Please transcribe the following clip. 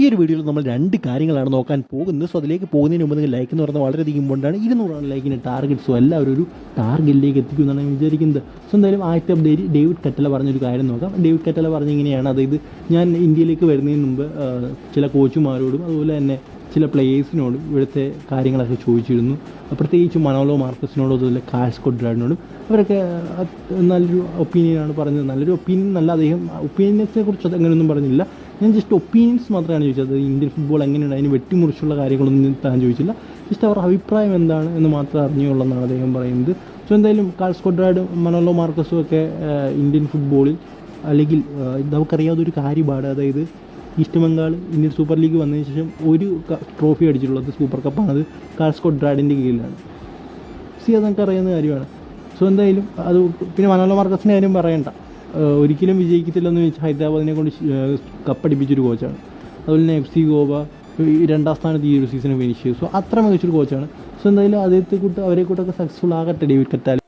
ഈ ഒരു വീഡിയോയിൽ നമ്മൾ രണ്ട് കാര്യങ്ങളാണ് നോക്കാൻ പോകുന്നത്. സോ അതിലേക്ക് പോകുന്നതിന് മുമ്പ് നിങ്ങൾ ലൈക്ക് എന്ന് പറയുന്നത് വളരെയധികം ഇമ്പോർട്ടാണ് ഇരുന്നൂറാണ് ലൈക്കിന് ടാർഗറ്റ് സോ എല്ലാവരും ഒരു ടാർഗറ്റിലേക്ക് എത്തിക്കുമെന്നാണ് ഞാൻ വിചാരിക്കുന്നത്. സോ എന്തായാലും ആദ്യത്തെ അപ്ഡേറ്റ് ഡേവിഡ് കറ്റല പറഞ്ഞൊരു കാര്യം നോക്കാം. ഡേവിഡ് കറ്റല പറഞ്ഞ ഇങ്ങനെയാണ്. അതായത് ഞാൻ ഇന്ത്യയിലേക്ക് വരുന്നതിന് മുമ്പ് ചില കോച്ചുമാരോടും അതുപോലെ തന്നെ ചില പ്ലേയേഴ്സിനോടും ഇവിടുത്തെ കാര്യങ്ങളൊക്കെ ചോദിച്ചിരുന്നു. പ്രത്യേകിച്ച് മനോലോ മാർക്കസിനോടും അതുപോലെ കാഷ് ഡ്രാഡിനോടും അവരൊക്കെ നല്ലൊരു ഒപ്പീനിയനാണ് പറഞ്ഞത്. നല്ലൊരു ഒപ്പീനിയൻ നല്ല അദ്ദേഹം ഒപ്പീനിയൻസിനെ കുറിച്ച് അങ്ങനെയൊന്നും പറഞ്ഞില്ല. ഞാൻ ജസ്റ്റ് ഒപ്പീനിയൻസ് മാത്രമാണ് ചോദിച്ചത്. ഇന്ത്യൻ ഫുട്ബോൾ എങ്ങനെയാണ് അതിന് വെട്ടിമുറിച്ചുള്ള കാര്യങ്ങളൊന്നും താൻ ചോദിച്ചില്ല. ജസ്റ്റ് അവരുടെ അഭിപ്രായം എന്താണ് എന്ന് മാത്രമേ അറിഞ്ഞുള്ളൂ അദ്ദേഹം പറയുന്നത്. സോ എന്തായാലും കാൾസ് കൊഡ്രാഡും മനോലോ മാർക്കസും ഒക്കെ ഇന്ത്യൻ ഫുട്ബോളിൽ അല്ലെങ്കിൽ നമുക്കറിയാവുന്ന ഒരു അതായത് East Bengal Indian Super League വന്നതിന് ശേഷം ഒരു ട്രോഫി അടിച്ചിട്ടുള്ളത് സൂപ്പർ കപ്പാണത് കാൾസ് കൊഡ്രാഡിന്റെ കീഴിലാണ്. സി അത് നമുക്കറിയാവുന്ന കാര്യമാണ്. സോ എന്തായാലും അത് പിന്നെ മനോലോ മാർക്കസിന്റെ കാര്യം പറയണ്ട. ഒരിക്കലും വിജയിക്കത്തില്ലെന്ന് വെച്ച് ഹൈദരാബാദിനെ കൊണ്ട് കപ്പടിപ്പിച്ചൊരു കോച്ചാണ്. അതുപോലെ തന്നെ എഫ് സി ഗോവ രണ്ടാം സ്ഥാനത്ത് ഈ ഒരു സീസൺ ഫിനിഷ് ചെയ്തു. സോ അത്ര മികച്ചൊരു കോച്ചാണ്. സോ എന്തായാലും അദ്ദേഹത്തെ കൂട്ട് അവരെ കൂട്ടൊക്കെ സക്സസ്ഫുൾ ആകട്ടെ ഡേവിഡ് കറ്റാൽ